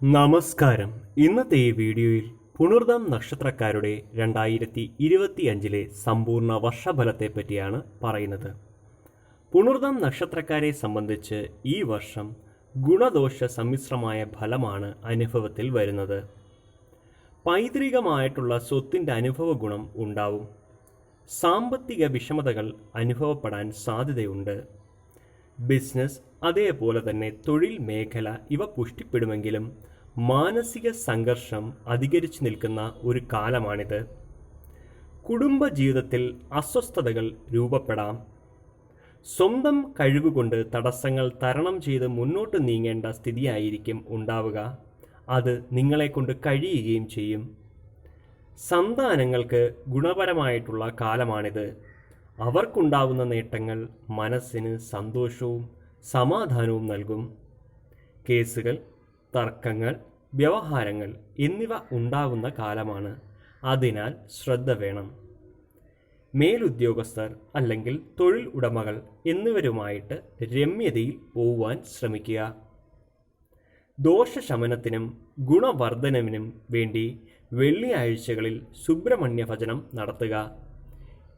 നമസ്കാരം. ഇന്നത്തെ ഈ വീഡിയോയിൽ പുണർദം നക്ഷത്രക്കാരുടെ രണ്ടായിരത്തി ഇരുപത്തിയഞ്ചിലെ സമ്പൂർണ വർഷഫലത്തെ പറ്റിയാണ് പറയുന്നത്. പുണർദം നക്ഷത്രക്കാരെ സംബന്ധിച്ച് ഈ വർഷം ഗുണദോഷ സമ്മിശ്രമായ ഫലമാണ് അനുഭവത്തിൽ വരുന്നത്. പൈതൃകമായിട്ടുള്ള സ്വത്തിന്റെ അനുഭവ ഗുണം ഉണ്ടാവും. സാമ്പത്തിക വിഷമതകൾ അനുഭവപ്പെടാൻ സാധ്യതയുണ്ട്. ബിസിനസ് അതേപോലെ തന്നെ തൊഴിൽ മേഖല ഇവ പുഷ്ടിപ്പെടുമെങ്കിലും മാനസിക സംഘർഷം അധികരിച്ചു നിൽക്കുന്ന ഒരു കാലമാണിത്. കുടുംബ ജീവിതത്തിൽ അസ്വസ്ഥതകൾ രൂപപ്പെടാം. സ്വന്തം കഴിവുകൊണ്ട് തടസ്സങ്ങൾ തരണം ചെയ്ത് മുന്നോട്ട് നീങ്ങേണ്ട സ്ഥിതിയായിരിക്കും ഉണ്ടാവുക. അത് നിങ്ങളെക്കൊണ്ട് കഴിയുകയും ചെയ്യും. സന്താനങ്ങൾക്ക് ഗുണപരമായിട്ടുള്ള കാലമാണിത്. അവർക്കുണ്ടാവുന്ന നേട്ടങ്ങൾ മനസ്സിന് സന്തോഷവും സമാധാനവും നൽകും. കേസുകൾ തർക്കങ്ങൾ വ്യവഹാരങ്ങൾ എന്നിവ ഉണ്ടാകുന്ന കാലമാണ്. അതിനാൽ ശ്രദ്ധ വേണം. മേലുദ്യോഗസ്ഥർ അല്ലെങ്കിൽ തൊഴിൽ ഉടമകൾ എന്നിവരുമായിട്ട് രമ്യതയിൽ പോവാൻ ശ്രമിക്കുക. ദോഷശമനത്തിനും ഗുണവർദ്ധനവിനും വേണ്ടി വെള്ളിയാഴ്ചകളിൽ സുബ്രഹ്മണ്യ ഭജനം നടത്തുക.